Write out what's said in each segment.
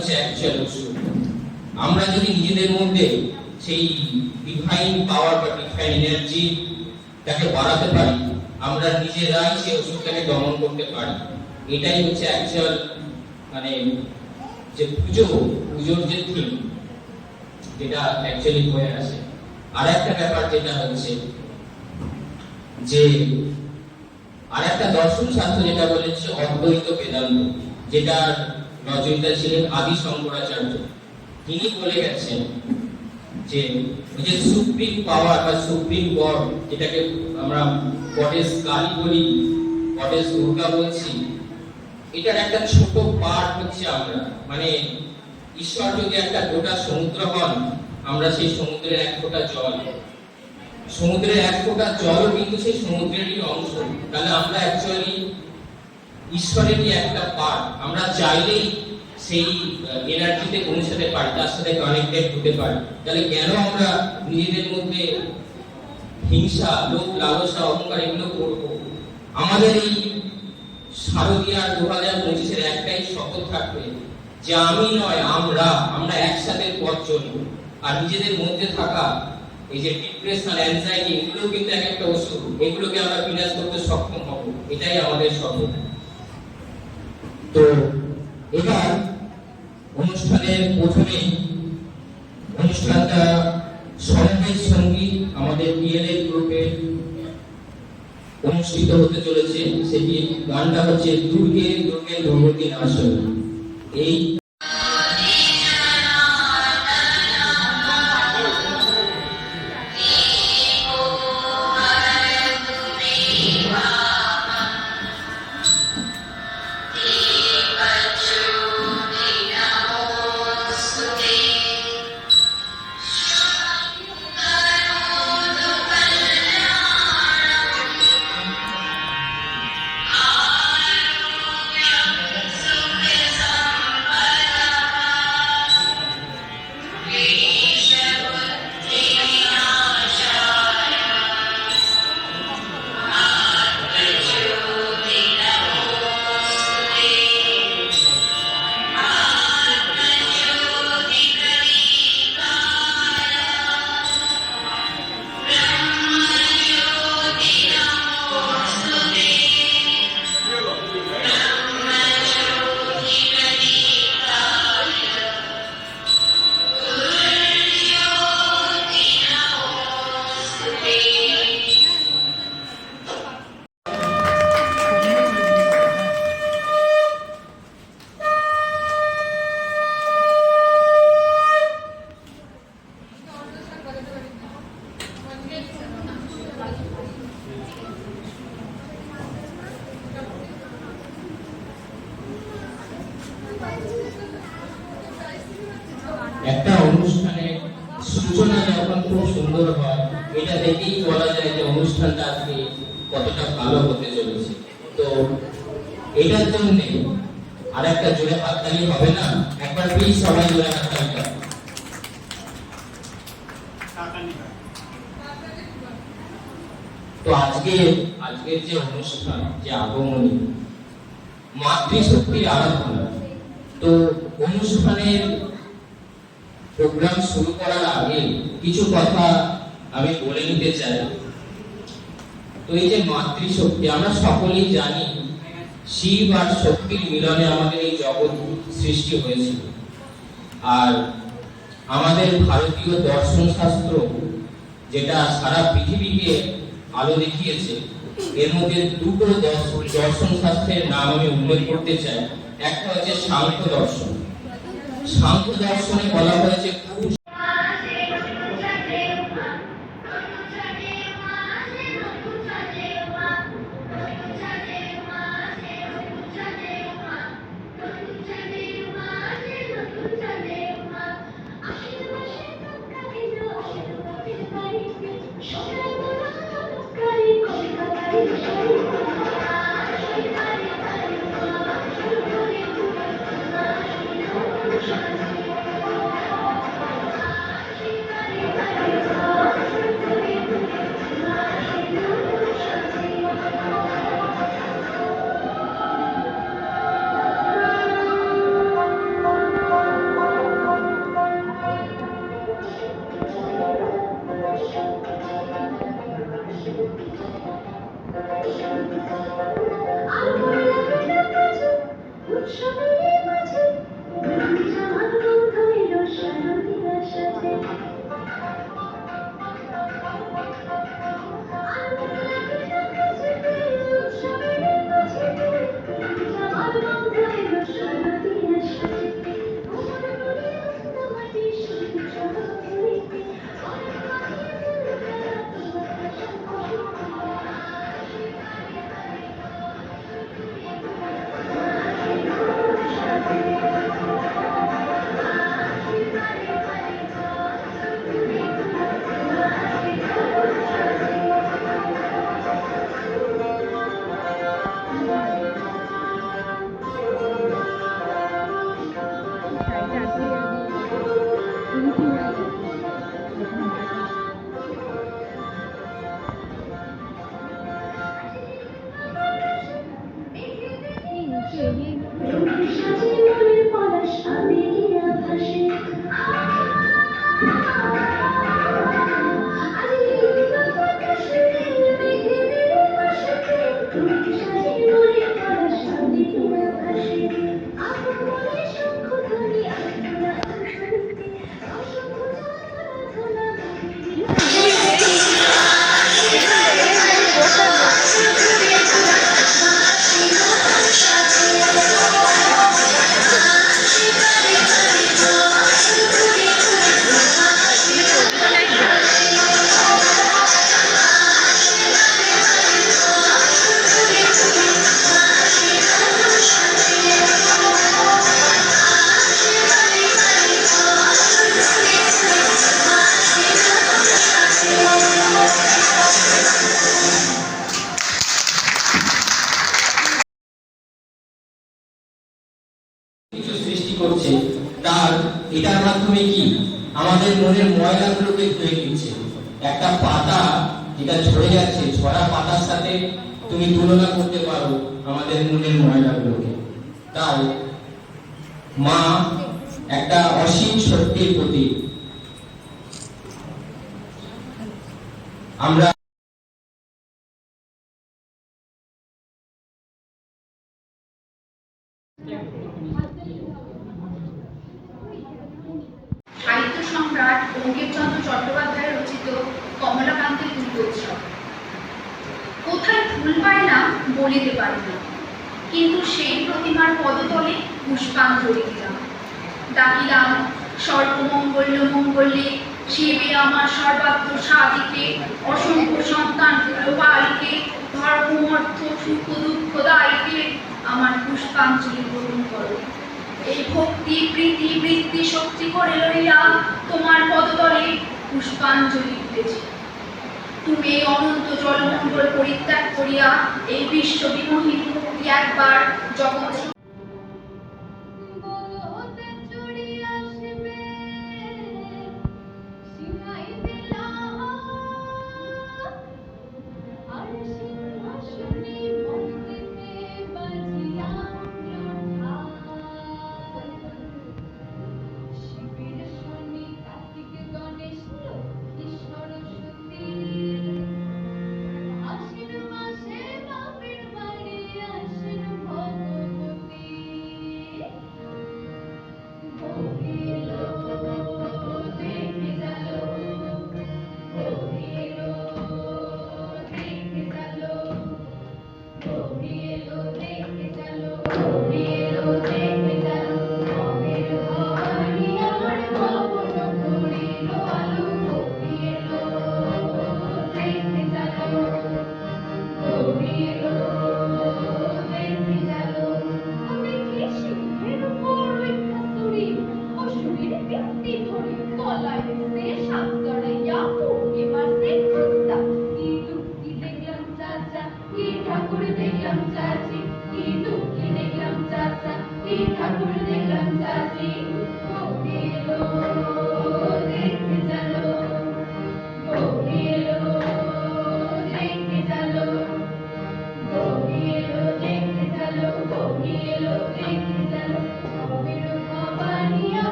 হচ্ছে অ্যাকচুয়াল ওষুধ আমরা যদি নিজেদের মধ্যে সেই ডিভাইন পাওয়ার বা ডিভাইন এনার্জি তাকে বাড়াতে পারি, আমরা নিজেরাই সেই ওষুধটাকে দমন করতে পারি। এটাই হচ্ছে অ্যাকচুয়াল মানে যে পুজো, পুজোর যে থিম যেটা অ্যাকচুয়ালি হয়ে আসে। আর একটা ব্যাপার যেটা হচ্ছে যে আর একটা দর্শন শাস্ত্র যেটা বলেছে, অদ্বৈত বেদান্ত যেটা রচয়িতা ছিলেন আদি শঙ্করাচার্য। তিনি বলে গেছেন যে ওই যে সুপ্রিম পাওয়ার বা সুপ্রিম গড, যেটাকে আমরা গডেস কালী বলি গডেস দুর্গা বলছি, এটার একটা ছোট পার্ট হচ্ছে আমরা। মানে ঈশ্বর যদি একটা গোটা সমুদ্র হন, আমরা সেই সমুদ্রের এক ফোঁটা জল। সমুদ্রের এক ফোঁটা জল কিন্তু সেই সমুদ্রেরই অংশ। তাহলে আমরা অ্যাকচুয়ালি ঈশ্বরেরই একটা পার্ট আমরা চাইলেই সেই এনার্জিতে পৌঁছাতে পারি, তার সাথে কানেক্টেড হতে পারি। তাহলে কেন আমরা নিজেদের মধ্যে হিংসা, লোভ, লালসা, অহংকার এগুলো করব? আমাদের এই শারদীয়ার দু হাজার পঁচিশের একটাই শপথ থাকবে যে আমি নয়, আমরা আমরা একসাথে পথ চলবো। আর নিজেদের মধ্যে থাকা এই যে ডিপ্রেশন অ্যাংজাইটি এগুলো কিন্তু এক একটা ওষুধ এগুলোকে আমরা বিনাশ করতে সক্ষম হব। এটাই আমাদের শপথ। তো এবার অনুষ্ঠানের প্রথমেই অনুষ্ঠানটা সমবেত সংগীত আমাদের পিএলএ গ্রুপের অনুষ্ঠিত হতে চলেছে। সেটি গানটা হচ্ছে দুর্গে দুর্গে ধর্মদিন নাশন এই তো এই যে মাতৃশক্তি, আমরা সকলেই জানি শিব আর শক্তির মিলনে আমাদের এই জগৎ সৃষ্টি হয়েছিল। আর আমাদের ভারতীয় দর্শন শাস্ত্র যেটা সারা পৃথিবীকে আলো দেখিয়েছে, এর মধ্যে দুটো দর্শ- দর্শন শাস্ত্রের নাম আমি উল্লেখ করতে চাই। একটা হচ্ছে সাংখ্য দর্শন সাংখ্য দর্শনে বলা হয়েছে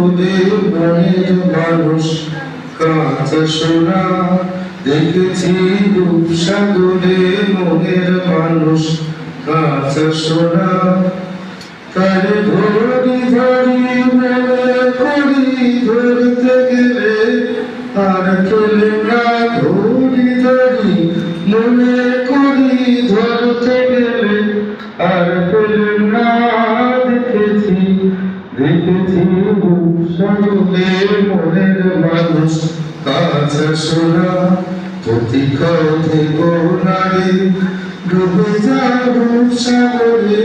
তোদের মনের মানুষ কাঁচা সোনা দেখেছি রূপসাগরে মনের মানুষ কাঁচা সোনা তার ধরি ধরি মেলে করি ধরতে গেলে আর চলে না ধরি ধরি মনে করি ধরতে গেলে, আর দেখেছি সাগরে মনের মানুষ কাছে শোনা প্রতি কথে নারী ডুবে যাব সাগরে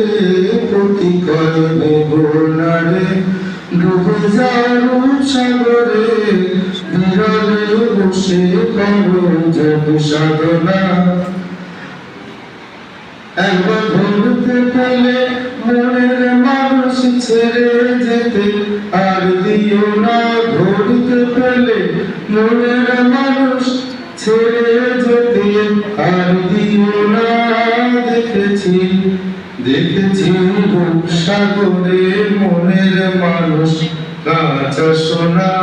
সাধনা একবার ধরতে পেলে মনের মানুষ ছেড়ে যেতে আর দিও না পেলে মনের মানুষ ছেড়ে যেতে আর দিও না। দেখেছি দেখেছি সাগরে মনের মানুষ, কাঁচা সোনা,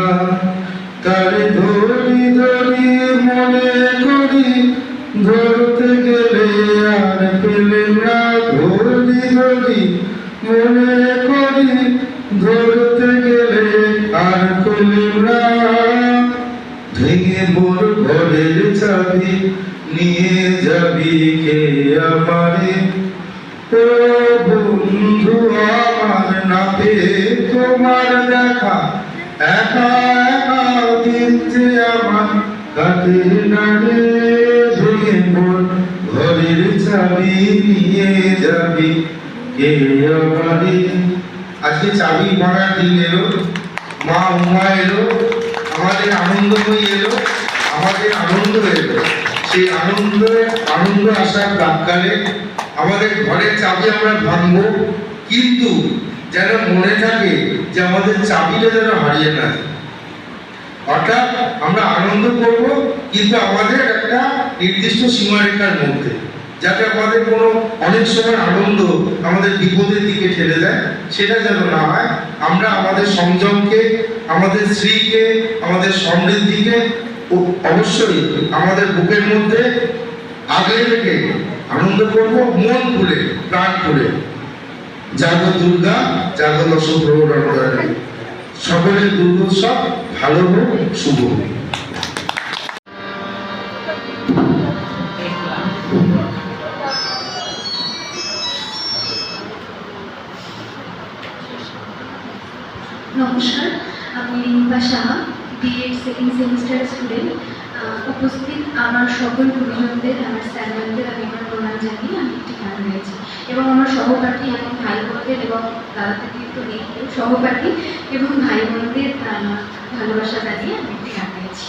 তারে ধরি ধরি মনে করি, ধরতে গেলে আর পেলে ধরি মনে করি ধরতে গেলে আর পেলে না। ভেঙে মোর ঘরের চাবি নিয়ে যাবি কে আমারে? ও বন্ধু, আমার না পেয়ে তোমার দেখা, একা একা দিন যে আমার কাটে না রে। ঘরের চাবি নিয়ে যাবি আজকে চাবি ভাঙার দিন এলো, মা উমা এলো, আমাদের আনন্দময়ী এলো, আমাদের আনন্দ এলো। সেই আনন্দ আনন্দ আসার প্রাককালে আমাদের ঘরের চাবি আমরা ভাঙবো, কিন্তু যেন মনে থাকে যে আমাদের চাবিটা যেন হারিয়ে না অর্থাৎ আমরা আনন্দ করব, কিন্তু আমাদের একটা নির্দিষ্ট সীমারেখার মধ্যে। যাতে আমাদের কোনো অনেক সময় আনন্দ আমাদের বিপদের দিকে ঠেলে দেয়, সেটা যেন না হয়। আমরা আমাদের সংযমকে, আমাদের স্ত্রীকে, আমাদের সমৃদ্ধিকে অবশ্যই আমাদের বুকের মধ্যে আগলে রেখে আনন্দ করব, মন খুলে, প্রাণ খুলে। জাগো দুর্গা, জাগো দশ প্রহরী সকলের দুর্গোৎসব ভালো হোক, শুভ হোক। নমস্কার। আমি Rimpa Saha B Ed second semester student উপস্থিত আমার সকল গুরুজনদের আমার স্যার আমি আমার প্রণাম জানিয়ে আমি একটি গান গাইছি। এবং আমার সহপাঠী এবং ভাই বোনদের এবং দাদা থেকে তো নেই। সহপাঠী এবং ভাই বোনদের ভালোবাসা জানিয়ে আমি একটি গান গাইছি।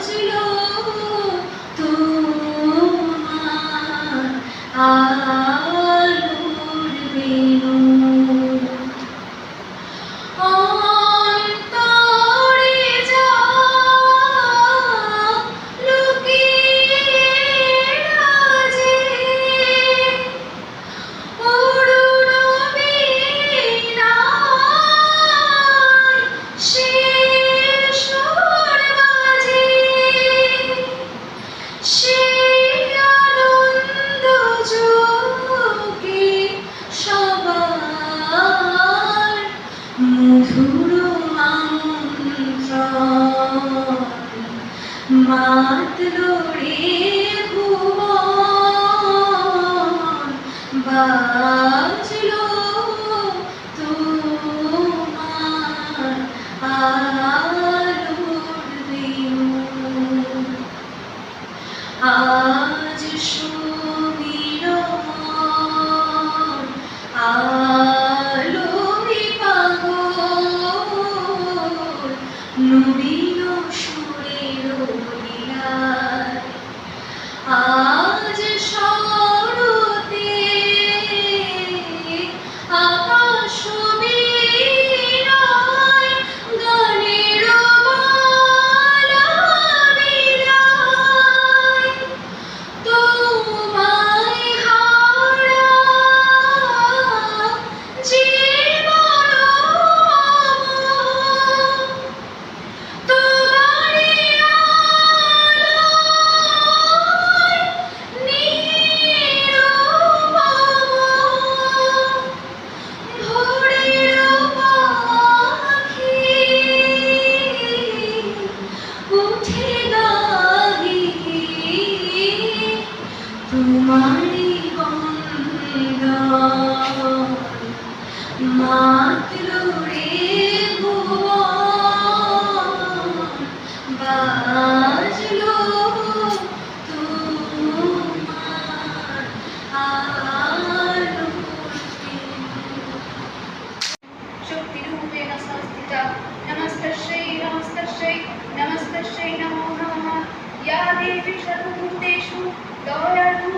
মাত্র রে ভুবন বাজলো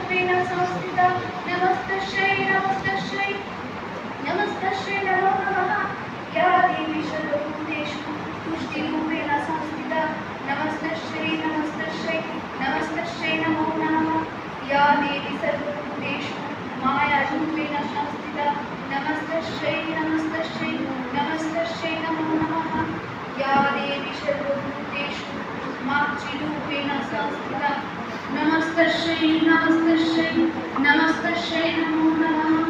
दौलरूपेण संस्थिता नमस्तस्यै नमस्तस्यै। नमस्तस्यै नमो नमः। या देवी सर्वभूतेषु तुष्टिरूपेण संस्थिता नमस्तस्यै नमस्तस्यै। नमस्तस्यै नमो नमः। या देवी सर्वभूतेषु मायारूपेण संस्थिता नमस्तस्यै नमस्तस्यै। नमस्तस्यै नमो नमः। या देवी सर्वभूतेषु मातृरूपेण संस्थिता नमस्तस्यै नमस्तस्यै नमस्तस्यै नमो नमः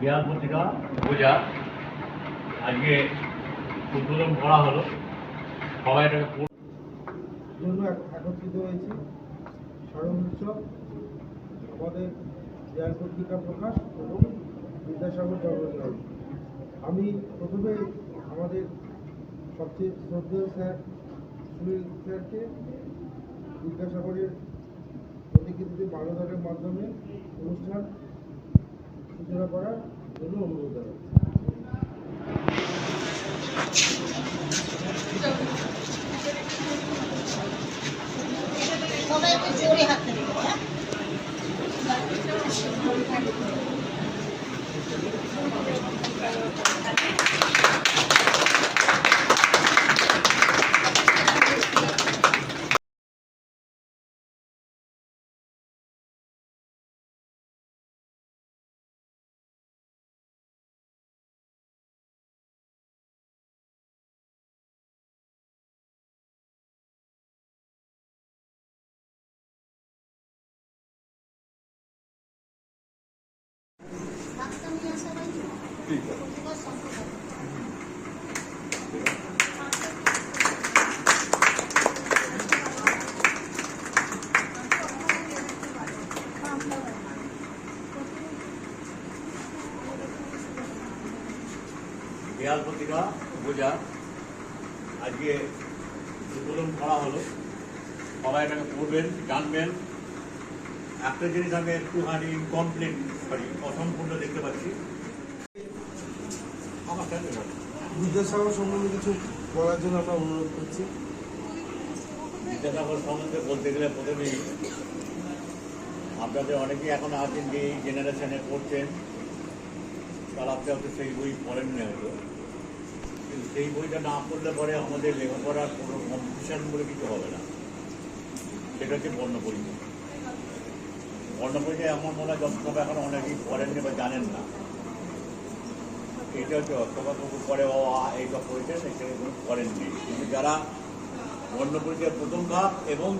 বিহার পত্রিকা পূজা। আজকে উদ্বোধন করা হলো। সবাই এটাকে জন্য একত্রিত হয়েছি স্মরণ উৎসব। আমাদের জয়ার পত্রিকা প্রকাশ এবং বিদ্যাসাগর জন্মদিন আমি প্রথমে আমাদের সবচেয়ে শ্রদ্ধেয় স্যার সুনীল স্যারকে বিদ্যাসাগরের প্রতিকৃতিতে মানদানের মাধ্যমে অনুষ্ঠান সূচনা করার জন্য অনুরোধ জানাচ্ছি। সম্পর্ক দেয়াল পত্রিকা বোঝা আজকে উদ্বোধন করা হলো, সবাই এটাকে পড়বেন, জানবেন একটা জিনিস আমি একটুখানি ইনকমপ্লিট সরি অসম্পূর্ণ দেখতে পাচ্ছি। বিদ্যাসাগর সম্বন্ধে কিছু বলার জন্য আমরা অনুরোধ করছি। বিদ্যাসাগর সম্বন্ধে বলতে গেলে প্রথমেই আপনাদের অনেকেই এখন আছেন যে এই জেনারেশনে পড়ছেন। তারা আপনি আস্তে সেই বই পড়েননি হয়তো। কিন্তু সেই বইটা না পড়লে পরে আমাদের লেখাপড়ার কোনো কম্পিটিশন বলে কিছু হবে না। সেটা হচ্ছে বর্ণ পরিচয়। বর্ণ পরিচয় এমন মনে হয় যত এখন অনেকেই পড়েননি বা জানেন না। এটা হচ্ছে অর্থকথা করে বাবা এই পরিচয় এখানে কোনো করেননি। কিন্তু যারা বর্ণ পরিচয়ের প্রথম ধাপ এবং